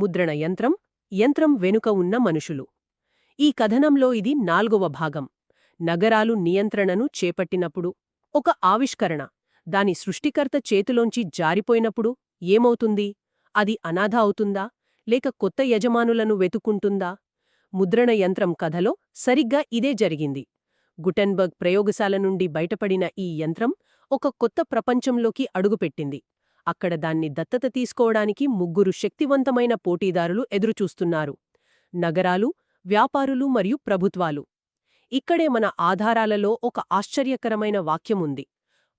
ముద్రణ యంత్రం యంత్రం వెనుక ఉన్న మనుషులు. ఈ కథనంలో ఇది నాల్గవ భాగం. నగరాలు నియంత్రణను చేపట్టినప్పుడు ఒక ఆవిష్కరణ. దాని సృష్టికర్త చేతిలోంచి జారిపోయినప్పుడు ఏమవుతుంది? అది అనాథ అవుతుందా? లేక కొత్త యజమానులను వెతుక్కుంటుందా? ముద్రణ యంత్రం కథలో సరిగ్గా ఇదే జరిగింది. గుటెన్బర్గ్ ప్రయోగశాల నుండి బయటపడిన ఈ యంత్రం ఒక కొత్త ప్రపంచంలోకి అడుగుపెట్టింది. అక్కడ దాన్ని దత్తత తీసుకోవడానికి ముగ్గురు శక్తివంతమైన పోటీదారులు ఎదురుచూస్తున్నారు. నగరాలు వ్యాపారులు మరియు ప్రభుత్వాలు. ఇక్కడే మన ఆధారాలలో ఒక ఆశ్చర్యకరమైన వాక్యముంది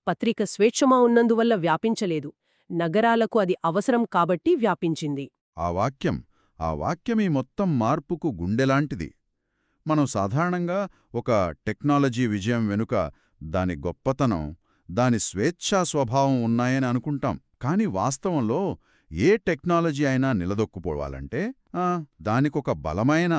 పత్రిక స్వేచ్ఛమా ఉన్నందువల్ల వ్యాపించలేదు. నగరాలకు అది అవసరం కాబట్టి వ్యాపించింది. ఆ వాక్యం ఆ వాక్యం ఈ మొత్తం మార్పుకు గుండెలాంటిది. మనం సాధారణంగా ఒక టెక్నాలజీ విజయం వెనుక దాని గొప్పతనం దాని స్వేచ్ఛా స్వభావం ఉన్నాయని అనుకుంటాం. కాని వాస్తవంలో ఏ టెక్నాలజీ అయినా నిలదొక్కుపోవాలంటే ఆ, దానికొక బలమైన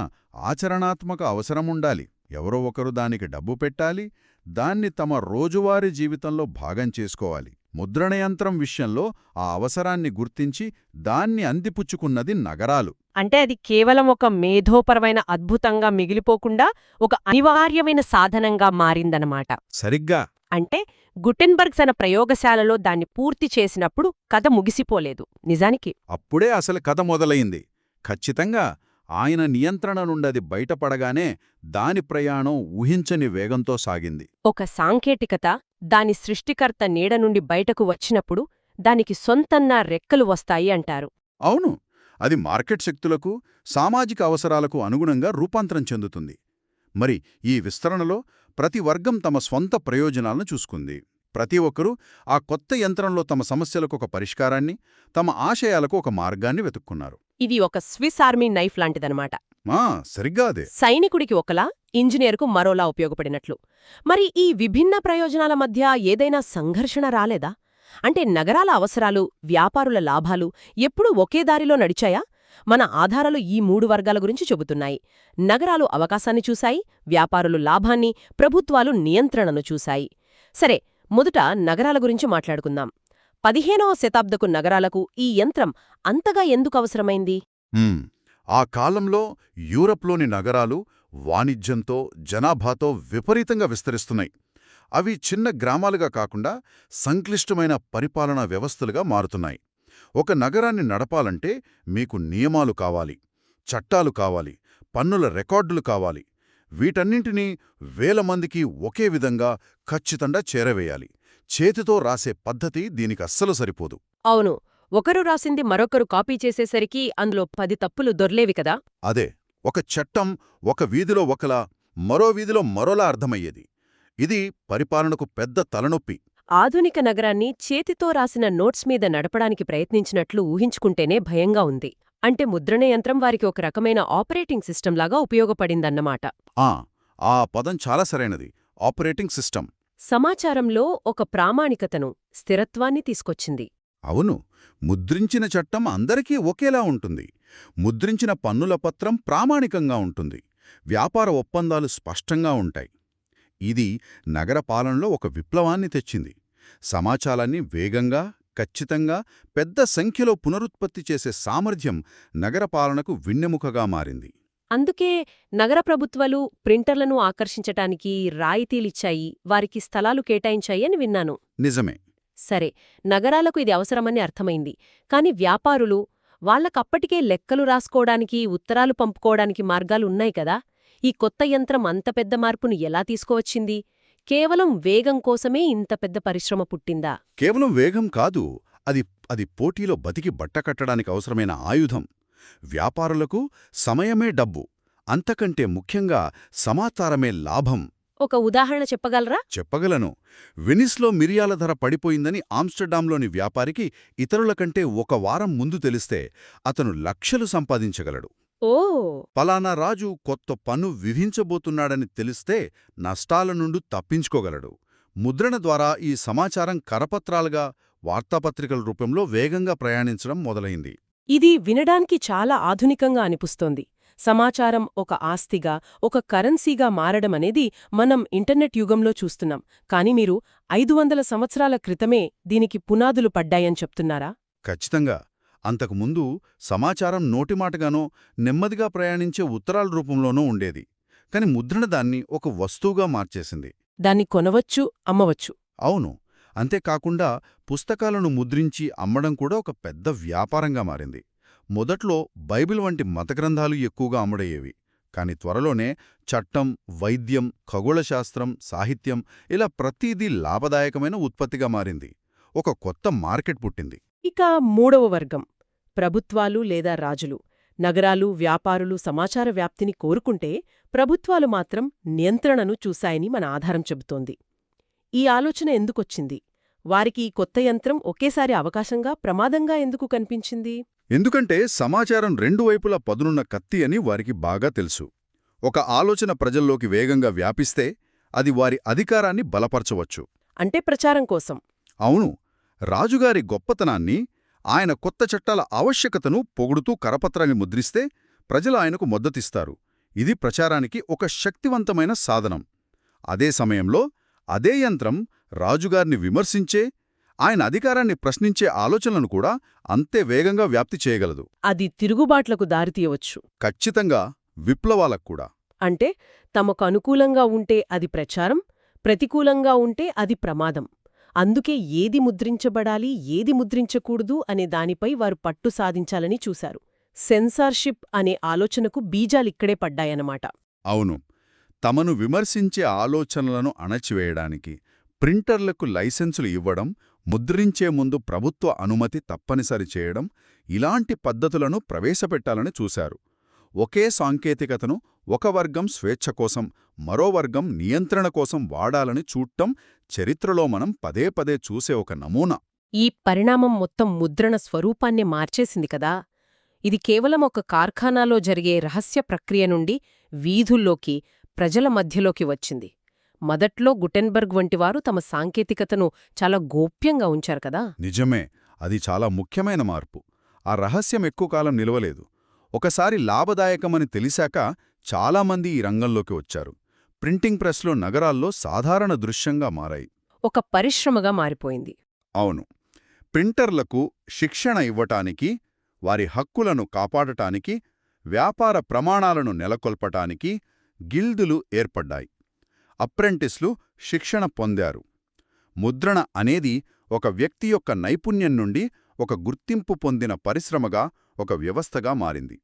ఆచరణాత్మక అవసరముండాలి. ఎవరో ఒకరు దానికి డబ్బు పెట్టాలి దాన్ని తమ రోజువారీ జీవితంలో భాగం చేసుకోవాలి. ముద్రణయంత్రం విషయంలో ఆ అవసరాన్ని గుర్తించి దాన్ని అందిపుచ్చుకున్నది నగరాలు. అంటే అది కేవలం ఒక మేధోపరమైన అద్భుతంగా మిగిలిపోకుండా ఒక అనివార్యమైన సాధనంగా మారిందనమాట. సరిగ్గా. అంటే గుటెన్బర్గ్ తన ప్రయోగశాలలో దాన్ని పూర్తి చేసినప్పుడు కథ ముగిసిపోలేదు. నిజానికి? అప్పుడే అసలు కథ మొదలయింది ఖచ్చితంగా ఆయన నియంత్రణ నుండది బయటపడగానే దాని ప్రయాణం ఊహించని వేగంతో సాగింది. ఒక సాంకేతికత దాని సృష్టికర్త నీడ నుండి బయటకు వచ్చినప్పుడు దానికి సొంతన్నా రెక్కలు వస్తాయి అంటారు. అవును. అది మార్కెట్ శక్తులకు సామాజిక అవసరాలకు అనుగుణంగా రూపాంతరం చెందుతుంది. మరి ఈ విస్తరణలో ప్రతి వర్గం తమ స్వంత ప్రయోజనాలను చూసుకుంది. ప్రతి ఒక్కరూ ఆ కొత్త యంత్రంలో తమ సమస్యలకు ఒక పరిష్కారాన్ని తమ ఆశయాలకు ఒక మార్గాన్ని వెతుక్కున్నారు. ఇది ఒక స్విస్ ఆర్మీ నైఫ్ లాంటిదనమాట సరిగ్గా అదే. సైనికుడికి ఒకలా ఇంజనీర్కు మరోలా ఉపయోగపడినట్లు. మరి ఈ విభిన్న ప్రయోజనాల మధ్య ఏదైనా సంఘర్షణ రాలేదా? అంటే నగరాల అవసరాలు వ్యాపారుల లాభాలు ఎప్పుడూ ఒకే దారిలో నడిచాయా? మన ఆధారాలు ఈ మూడు వర్గాల గురించి చెబుతున్నాయి. నగరాలు అవకాశాన్ని చూశాయి వ్యాపారులు లాభాన్ని ప్రభుత్వాలు నియంత్రణను చూశాయి. సరే మొదట నగరాల గురించి మాట్లాడుకుందాం. పదిహేనవ శతాబ్దకు నగరాలకు ఈ యంత్రం అంతగా ఎందుకు అవసరమైంది? ఆ కాలంలో యూరప్లోని నగరాలు వాణిజ్యంతో జనాభాతో విపరీతంగా విస్తరిస్తున్నాయి. అవి చిన్న గ్రామాలుగా కాకుండా సంక్లిష్టమైన పరిపాలనా వ్యవస్థలుగా మారుతున్నాయి. ఒక నగరాన్ని నడపాలంటే మీకు నియమాలు కావాలి చట్టాలు కావాలి పన్నుల రికార్డులు కావాలి. వీటన్నింటినీ వేల మందికి ఒకే విధంగా ఖచ్చితంగా చేరవేయాలి. చేతితో రాసే పద్ధతి దీనికి అస్సలు సరిపోదు. అవును. ఒకరు రాసింది మరొకరు కాపీ చేసేసరికి అందులో పది తప్పులు దొర్లేవి కదా? అదే. ఒక చట్టం ఒక వీధిలో ఒకలా మరో వీధిలో మరోలా అర్థమయ్యేది. ఇది పరిపాలనకు పెద్ద తలనొప్పి. ఆధునిక నగరాన్ని చేతితో రాసిన నోట్స్ మీద నడపడానికి ప్రయత్నించినట్లు ఊహించుకుంటేనే భయంగా ఉంది. అంటే ముద్రణ యంత్రం వారికి ఒక రకమైన ఆపరేటింగ్ సిస్టంలాగా ఉపయోగపడిందన్నమాట. ఆ ఆ పదం చాలా సరైనది. Operating system. సమాచారంలో ఒక ప్రామాణికతను స్థిరత్వాన్ని తీసుకొచ్చింది. అవును. ముద్రించిన చట్టం అందరికీ ఒకేలా ఉంటుంది. ముద్రించిన పన్నుల పత్రం ప్రామాణికంగా ఉంటుంది. వ్యాపార ఒప్పందాలు స్పష్టంగా ఉంటాయి. ఇది నగర పాలనలో ఒక విప్లవాన్ని తెచ్చింది. సమాచారాన్ని వేగంగా ఖచ్చితంగా పెద్ద సంఖ్యలో పునరుత్పత్తి చేసే సామర్థ్యం నగర పాలనకు విన్నెముకగా మారింది. అందుకే నగర ప్రభుత్వాలు ప్రింటర్లను ఆకర్షించటానికి రాయితీలిచ్చాయి వారికి స్థలాలు కేటాయించాయి అని విన్నాను. నిజమే. సరే నగరాలకు ఇది అవసరమని అర్థమైంది. కాని వ్యాపారులు వాళ్ళకప్పటికే లెక్కలు రాసుకోవడానికి ఉత్తరాలు పంపుకోవడానికి మార్గాలున్నాయి కదా. ఈ కొత్త యంత్రం అంత పెద్ద మార్పును ఎలా తీసుకువచ్చింది? కేవలం వేగం కోసమే ఇంత పెద్ద పరిశ్రమ పుట్టిందా? కేవలం వేగం కాదు అది అది పోటీలో బతికి బట్టకట్టడానికి అవసరమైన ఆయుధం. వ్యాపారులకు సమయమే డబ్బు అంతకంటే ముఖ్యంగా సమాచారమే లాభం. ఒక ఉదాహరణ చెప్పగలరా? చెప్పగలను. వెనిస్లో మిరియాల ధర పడిపోయిందని ఆమ్స్టర్డాంలోని వ్యాపారికి ఇతరుల కంటే ఒక వారం ముందు తెలిస్తే అతను లక్షలు సంపాదించగలడు. ఓ! పలానా రాజు కొత్త పన్ను విధించబోతున్నాడని తెలిస్తే నష్టాల నుండి తప్పించుకోగలడు. ముద్రణ ద్వారా ఈ సమాచారం కరపత్రాలుగా వార్తాపత్రికల రూపంలో వేగంగా ప్రయాణించడం మొదలైంది. ఇది వినడానికి చాలా ఆధునికంగా అనిపిస్తోంది. సమాచారం ఒక ఆస్తిగా ఒక కరెన్సీగా మారడమనేది మనం ఇంటర్నెట్ యుగంలో చూస్తున్నాం. కాని మీరు ఐదు వందల సంవత్సరాల క్రితమే దీనికి పునాదులు పడ్డాయని చెప్తున్నారా? ఖచ్చితంగా. అంతకుముందు సమాచారం నోటిమాటగానో నెమ్మదిగా ప్రయాణించే ఉత్తరాల రూపంలోనూ ఉండేది. కాని ముద్రణ దాన్ని ఒక వస్తువుగా మార్చేసింది. దాన్ని కొనవచ్చు అమ్మవచ్చు. అవును. అంతేకాకుండా పుస్తకాలను ముద్రించి అమ్మడం కూడా ఒక పెద్ద వ్యాపారంగా మారింది. మొదట్లో బైబిల్ వంటి మతగ్రంథాలు ఎక్కువగా అమ్ముడయ్యేవి. కాని త్వరలోనే చట్టం వైద్యం ఖగోళశాస్త్రం సాహిత్యం ఇలా ప్రతిదీ లాభదాయకమైన ఉత్పత్తిగా మారింది. ఒక కొత్త మార్కెట్ పుట్టింది. ఇక మూడవ వర్గం. ప్రభుత్వాలు లేదా రాజులు. నగరాలు వ్యాపారులు సమాచార వ్యాప్తిని కోరుకుంటే ప్రభుత్వాలు మాత్రం నియంత్రణను చూశాయని మన ఆధారం చెబుతోంది. ఈ ఆలోచన ఎందుకొచ్చింది? వారికి ఈ కొత్త యంత్రం ఒకేసారి అవకాశంగా ప్రమాదంగా ఎందుకు కనిపించింది? ఎందుకంటే సమాచారం రెండు వైపులా పదునున్న కత్తి అని వారికి బాగా తెలుసు. ఒక ఆలోచన ప్రజల్లోకి వేగంగా వ్యాపిస్తే అది వారి అధికారాన్ని బలపరచవచ్చు. అంటే ప్రచారం కోసం. అవును రాజుగారి గొప్పతనాన్ని ఆయన కొత్త చట్టాల ఆవశ్యకతను పొగుడుతూ కరపత్రాన్ని ముద్రిస్తే ప్రజలు ఆయనకు మద్దతిస్తారు. ఇది ప్రచారానికి ఒక శక్తివంతమైన సాధనం. అదే సమయంలో అదే యంత్రం రాజుగారిని విమర్శించే ఆయన అధికారాన్ని ప్రశ్నించే ఆలోచనలను కూడా అంతే వేగంగా వ్యాప్తి చేయగలదు. అది తిరుగుబాట్లకు దారితీయవచ్చు ఖచ్చితంగా విప్లవాలకు కూడా. అంటే తమకు అనుకూలంగా ఉంటే అది ప్రచారం ప్రతికూలంగా ఉంటే అది ప్రమాదం. అందుకే ఏది ముద్రించబడాలి ఏది ముద్రించకూడదు అనే దానిపై వారు పట్టు సాధించాలని చూశారు. సెన్సార్షిప్ అనే ఆలోచనకు బీజాలిక్కడే పడ్డాయన్నమాట. అవును. తమను విమర్శించే ఆలోచనలను అణచివేయడానికి ప్రింటర్లకు లైసెన్సులు ఇవ్వడం ముద్రించే ముందు ప్రభుత్వ అనుమతి తప్పనిసరి చేయడం ఇలాంటి పద్ధతులను ప్రవేశపెట్టాలని చూశారు. ఒకే సాంకేతికతను ఒక వర్గం స్వేచ్ఛ కోసం మరో వర్గం నియంత్రణ కోసం వాడాలని చూడటం చరిత్రలో మనం పదే పదే చూసే ఒక నమూనా. ఈ పరిణామం మొత్తం ముద్రణ స్వరూపాన్నే మార్చేసింది కదా! ఇది కేవలం ఒక కార్ఖానాలో జరిగే రహస్య ప్రక్రియ నుండి వీధుల్లోకి ప్రజల మధ్యలోకి వచ్చింది. మొదట్లో గుటెన్బర్గ్ వంటివారు తమ సాంకేతికతను చాలా గోప్యంగా ఉంచారు కదా! నిజమే అది చాలా ముఖ్యమైన మార్పు. ఆ రహస్యం ఎక్కువ కాలం నిలవలేదు. ఒకసారి లాభదాయకమని తెలిసాక చాలామంది ఈ రంగంలోకి వచ్చారు. ప్రింటింగ్ ప్రెస్లో నగరాల్లో సాధారణ దృశ్యంగా మారాయి. ఒక పరిశ్రమగా మారిపోయింది. అవును. ప్రింటర్లకు శిక్షణ ఇవ్వటానికి వారి హక్కులను కాపాడటానికి వ్యాపార ప్రమాణాలను నెలకొల్పటానికి గిల్దులు ఏర్పడ్డాయి. అప్రెంటిస్లు శిక్షణ పొందారు. ముద్రణ అనేది ఒక వ్యక్తి యొక్క నైపుణ్యం నుండి ఒక గుర్తింపు పొందిన పరిశ్రమగా ఒక వ్యవస్థగా మారింది.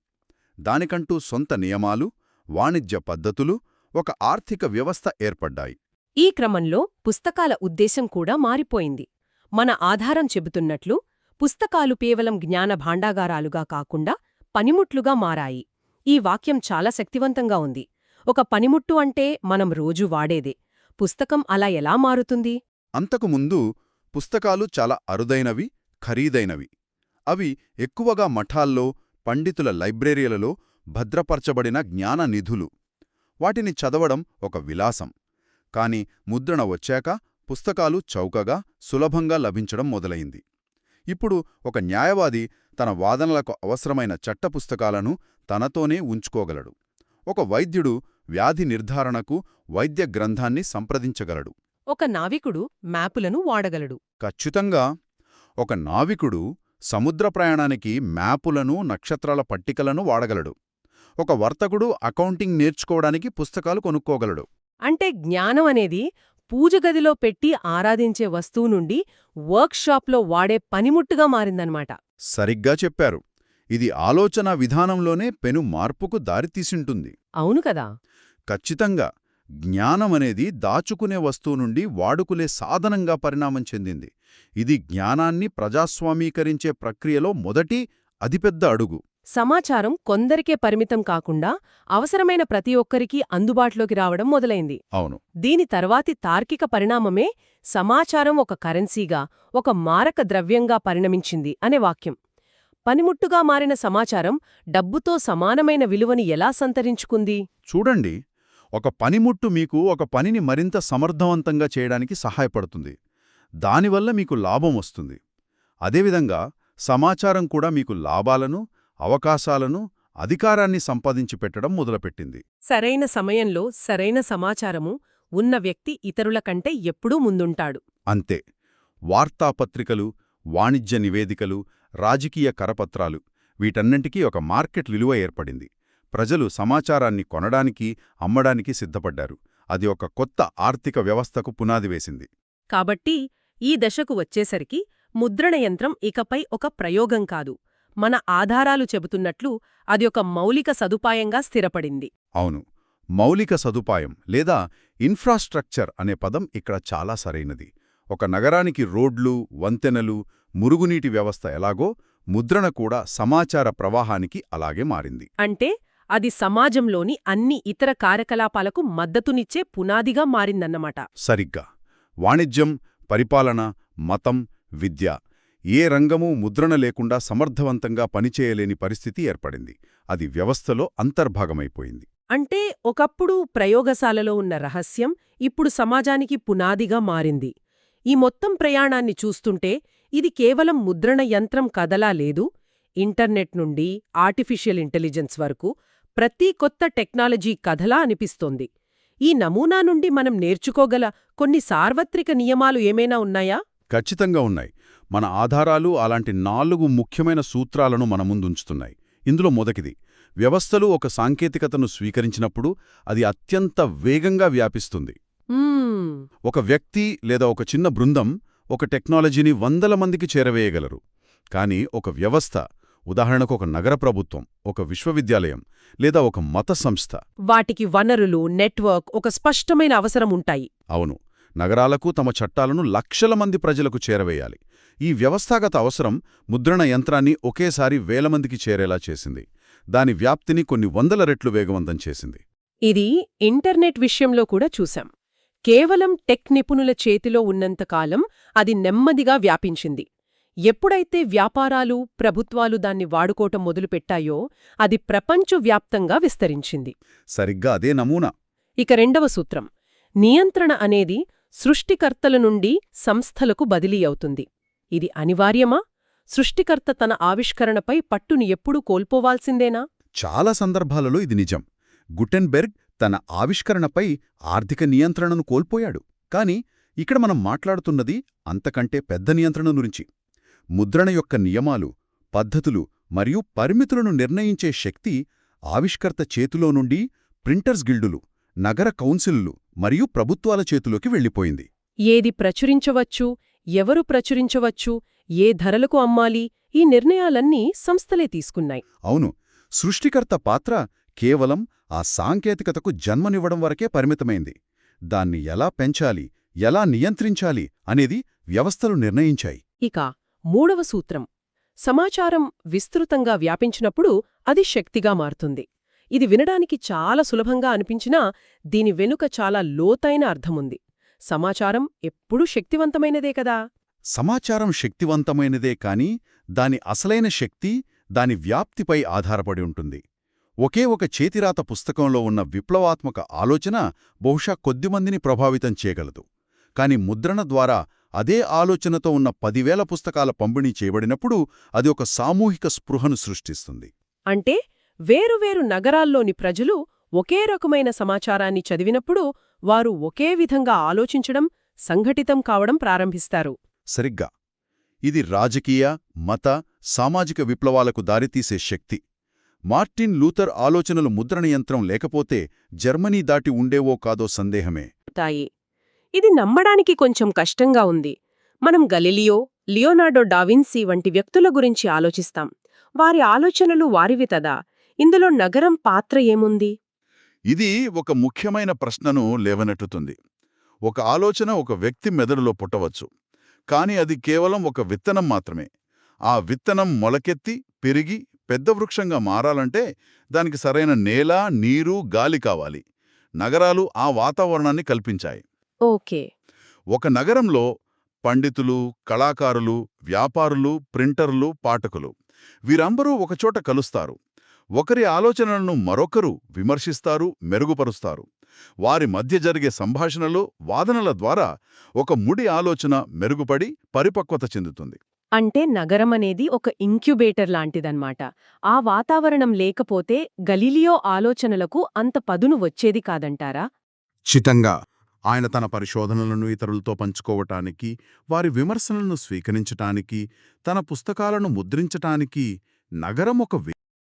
దానికంటూ సొంత నియమాలు వాణిజ్య పద్ధతులు ఒక ఆర్థిక వ్యవస్థ ఏర్పడ్డాయి. ఈ క్రమంలో పుస్తకాల ఉద్దేశం కూడా మారిపోయింది. మన ఆధారం చెబుతున్నట్లు పుస్తకాలు కేవలం జ్ఞాన భాండాగారాలుగా కాకుండా పనిముట్లుగా మారాయి. ఈ వాక్యం చాలా శక్తివంతంగా ఉంది. ఒక పనిముట్టు అంటే మనం రోజు వాడేదే. పుస్తకం అలా ఎలా మారుతుంది? అంతకుముందు పుస్తకాలు చాలా అరుదైనవి ఖరీదైనవి. అవి ఎక్కువగా మఠాల్లో పండితుల లైబ్రరీలలో భద్రపరచబడిన జ్ఞాన నిధులు. వాటిని చదవడం ఒక విలాసం. కాని ముద్రణ వచ్చాక పుస్తకాలు చౌకగా సులభంగా లభించడం మొదలైంది. ఇప్పుడు ఒక న్యాయవాది తన వాదనలకు అవసరమైన చట్ట పుస్తకాలను తనతోనే ఉంచుకోగలడు. ఒక వైద్యుడు వ్యాధి నిర్ధారణకు వైద్య గ్రంథాన్ని సంప్రదించగలడు. ఒక నావికుడు మ్యాపులను వాడగలడు. ఖచ్చితంగా ఒక నావికుడు సముద్ర ప్రయాణానికి మ్యాపులను నక్షత్రాల పట్టికలను వాడగలడు. ఒక వర్తకుడు అకౌంటింగ్ నేర్చుకోవడానికి పుస్తకాలు కొనుక్కోగలడు. అంటే జ్ఞానం అనేది పూజగదిలో పెట్టి ఆరాధించే వస్తువు నుండి వర్క్షాప్లో వాడే పనిముట్టుగా మారిందన్నమాట. సరిగ్గా చెప్పారు. ఇది ఆలోచనా విధానంలోనే పెను మార్పుకు దారితీసింటుంది. అవును కదా. ఖచ్చితంగా. జ్ఞానమనేది దాచుకునే వస్తువు నుండి వాడుకునే సాధనంగా పరిణామం చెందింది. ఇది జ్ఞానాన్ని ప్రజాస్వామీకరించే ప్రక్రియలో మొదటి అతిపెద్ద అడుగు. సమాచారం కొందరికే పరిమితం కాకుండా అవసరమైన ప్రతి ఒక్కరికీ అందుబాటులోకి రావడం మొదలైంది. అవును. దీని తర్వాతి తార్కిక పరిణామమే సమాచారం ఒక కరెన్సీగా ఒక మారక ద్రవ్యంగా పరిణమించింది అనే వాక్యం. పనిముట్టుగా మారిన సమాచారం డబ్బుతో సమానమైన విలువని ఎలా సంతరించుకుంది? చూడండి. ఒక పనిముట్టు మీకు ఒక పనిని మరింత సమర్థవంతంగా చేయడానికి సహాయపడుతుంది. దానివల్ల మీకు లాభం వస్తుంది. అదేవిధంగా సమాచారం కూడా మీకు లాభాలను అవకాశాలను అధికారాన్ని సంపాదించి పెట్టడం మొదలుపెట్టింది. సరైన సమయంలో సరైన సమాచారము ఉన్న వ్యక్తి ఇతరుల కంటే ఎప్పుడూ ముందుంటాడు. అంతే. వార్తాపత్రికలు వాణిజ్య నివేదికలు రాజకీయ కరపత్రాలు వీటన్నింటికీ ఒక మార్కెట్ విలువ ఏర్పడింది. ప్రజలు సమాచారాన్ని కొనడానికి అమ్మడానికి సిద్ధపడ్డారు. అది ఒక కొత్త ఆర్థిక వ్యవస్థకు పునాది వేసింది. కాబట్టి ఈ దశకు వచ్చేసరికి ముద్రణ యంత్రం ఇకపై ఒక ప్రయోగం కాదు. మన ఆధారాలు చెబుతున్నట్లు అది ఒక మౌలిక సదుపాయంగా స్థిరపడింది. అవును. మౌలిక సదుపాయం లేదా ఇన్ఫ్రాస్ట్రక్చర్ అనే పదం ఇక్కడ చాలా సరైనది. ఒక నగరానికి రోడ్లు వంతెనలు మురుగునీటి వ్యవస్థ ఎలాగో ముద్రణ కూడా సమాచార ప్రవాహానికి అలాగే మారింది. అంటే అది సమాజంలోని అన్ని ఇతర కార్యకలాపాలకు మద్దతునిచ్చే పునాదిగా మారిందన్నమాట. సరిగ్గా. వాణిజ్యం పరిపాలన మతం విద్య ఏ రంగమూ ముద్రణ లేకుండా సమర్థవంతంగా పనిచేయలేని పరిస్థితి ఏర్పడింది. అది వ్యవస్థలో అంతర్భాగమైపోయింది. అంటే ఒకప్పుడు ప్రయోగశాలలో ఉన్న రహస్యం ఇప్పుడు సమాజానికి పునాదిగా మారింది. ఈ మొత్తం ప్రయాణాన్ని చూస్తుంటే ఇది కేవలం ముద్రణ యంత్రం కదలా లేదు. ఇంటర్నెట్ నుండి ఆర్టిఫిషియల్ ఇంటెలిజెన్స్ వరకు ప్రతి కొత్త టెక్నాలజీ కథలా అనిపిస్తోంది. ఈ నమూనా నుండి మనం నేర్చుకోగల కొన్ని సార్వత్రిక నియమాలు ఏమైనా ఉన్నాయా? ఖచ్చితంగా ఉన్నాయి. మన ఆధారాలు అలాంటి నాలుగు ముఖ్యమైన సూత్రాలను మన ముందుంచుతున్నాయి. ఇందులో మొదటిది వ్యవస్థలు ఒక సాంకేతికతను స్వీకరించినప్పుడు అది అత్యంత వేగంగా వ్యాపిస్తుంది. ఒక వ్యక్తి లేదా ఒక చిన్న బృందం ఒక టెక్నాలజీని వందల మందికి చేరవేయగలరు. కానీ ఒక వ్యవస్థ ఉదాహరణకు ఒక నగర ప్రభుత్వం ఒక విశ్వవిద్యాలయం లేదా ఒక మత సంస్థ. వాటికి వనరులు నెట్వర్క్ ఒక స్పష్టమైన అవసరం ఉంటాయి. అవును నగరాలకు తమ చట్టాలను లక్షల మంది ప్రజలకు చేరవేయాలి. ఈ వ్యవస్థాగత అవసరం ముద్రణ యంత్రాన్ని ఒకేసారి వేల మందికి చేరేలా చేసింది. దాని వ్యాప్తిని కొన్ని వందల రెట్లు వేగవంతం చేసింది. ఇది ఇంటర్నెట్ విషయంలో కూడా చూశాం. కేవలం టెక్ నిపుణుల చేతిలో ఉన్నంతకాలం అది నెమ్మదిగా వ్యాపించింది. ఎప్పుడైతే వ్యాపారాలు ప్రభుత్వాలు దాన్ని వాడుకోవటం మొదలుపెట్టాయో అది ప్రపంచవ్యాప్తంగా విస్తరించింది. సరిగ్గా అదే నమూనా. ఇక రెండవ సూత్రం. నియంత్రణ అనేది సృష్టికర్తల నుండి సంస్థలకు బదిలీ అవుతుంది. ఇది అనివార్యమా? సృష్టికర్త తన ఆవిష్కరణపై పట్టుని ఎప్పుడూ కోల్పోవాల్సిందేనా? చాలా సందర్భాలలో ఇది నిజం. గుటెన్బెర్గ్ తన ఆవిష్కరణపై ఆర్థిక నియంత్రణను కోల్పోయాడు. కాని ఇక్కడ మనం మాట్లాడుతున్నది అంతకంటే పెద్ద నియంత్రణ గురించి. ముద్రణ యొక్క నియమాలు పద్ధతులు మరియు పరిమితులను నిర్ణయించే శక్తి ఆవిష్కర్త చేతిలో నుండి ప్రింటర్స్ గిల్డులు నగర కౌన్సిల్లు మరియు ప్రభుత్వాల చేతిలోకి వెళ్ళిపోయింది. ఏది ప్రచురించవచ్చు ఎవరు ప్రచురించవచ్చు ఏ ధరలకు అమ్మాలి ఈ నిర్ణయాలన్నీ సంస్థలే తీసుకున్నాయి. అవును సృష్టికర్త పాత్ర కేవలం ఆ సాంకేతికతకు జన్మనివ్వడం వరకే పరిమితమైంది. దాన్ని ఎలా పెంచాలి ఎలా నియంత్రించాలి అనేది వ్యవస్థలు నిర్ణయించాయి. ఇక మూడవ సూత్రం. సమాచారం విస్తృతంగా వ్యాపించినప్పుడు అది శక్తిగా మారుతుంది. ఇది వినడానికి చాలా సులభంగా అనిపించినా దీని వెనుక చాలా లోతైన అర్థముంది. సమాచారం ఎప్పుడూ శక్తివంతమైనదే కదా! సమాచారం శక్తివంతమైనదే కాని దాని అసలైన శక్తి దాని వ్యాప్తిపై ఆధారపడి ఉంటుంది. ఒకే ఒక చేతిరాత పుస్తకంలో ఉన్న విప్లవాత్మక ఆలోచన బహుశా కొద్దిమందిని ప్రభావితం చేయగలదు. కాని ముద్రణ ద్వారా అదే ఆలోచనతో ఉన్న పదివేల పుస్తకాల పంపిణీ చేయబడినప్పుడు అది ఒక సామూహిక స్పృహను సృష్టిస్తుంది. అంటే వేరువేరు నగరాల్లోని ప్రజలు ఒకే రకమైన సమాచారాన్ని చదివినప్పుడు వారు ఒకే విధంగా ఆలోచించడం సంఘటితం కావడం ప్రారంభిస్తారు. సరిగ్గా. ఇది రాజకీయ మత సామాజిక విప్లవాలకు దారితీసే శక్తి. మార్టిన్ లూథర్ ఆలోచనలు ముద్రణ యంత్రం లేకపోతే జర్మనీ దాటి ఉండేవో కాదో సందేహమే. తాయి. ఇది నమ్మడానికి కొంచెం కష్టంగా ఉంది. మనం గలిలియో లియోనార్డో డావిన్సీ వంటి వ్యక్తుల గురించి ఆలోచిస్తాం. వారి ఆలోచనలు వారివి తదా. ఇందులో నగరం పాత్ర ఏముంది? ఇది ఒక ముఖ్యమైన ప్రశ్నను లేవనెట్టుతుంది ఒక ఆలోచన ఒక వ్యక్తి మెదడులో పుట్టవచ్చు. కాని అది కేవలం ఒక విత్తనం మాత్రమే. ఆ విత్తనం మొలకెత్తి పెరిగి పెద్ద వృక్షంగా మారాలంటే దానికి సరైన నేల నీరు గాలి కావాలి. నగరాలు ఆ వాతావరణాన్ని కల్పించాయి. ఓకే. ఒక నగరంలో పండితులు కళాకారులు వ్యాపారులు ప్రింటర్లు పాఠకులు. వీరందరూ ఒకచోట కలుస్తారు. ఒకరి ఆలోచనలను మరొకరు విమర్శిస్తారు మెరుగుపరుస్తారు. వారి మధ్య జరిగే సంభాషణలు వాదనల ద్వారా ఒక ముడి ఆలోచన మెరుగుపడి పరిపక్వత చెందుతుంది. అంటే నగరం అనేది ఒక ఇంక్యుబేటర్ లాంటిదన్నమాట. ఆ వాతావరణం లేకపోతే గలీలియో ఆలోచనలకు అంత పదును వచ్చేది కాదంటారా? చితంగా ఆయన తన పరిశోధనలను ఇతరులతో పంచుకోవటానికి వారి విమర్శలను స్వీకరించటానికి తన పుస్తకాలను ముద్రించటానికి నగరం ఒక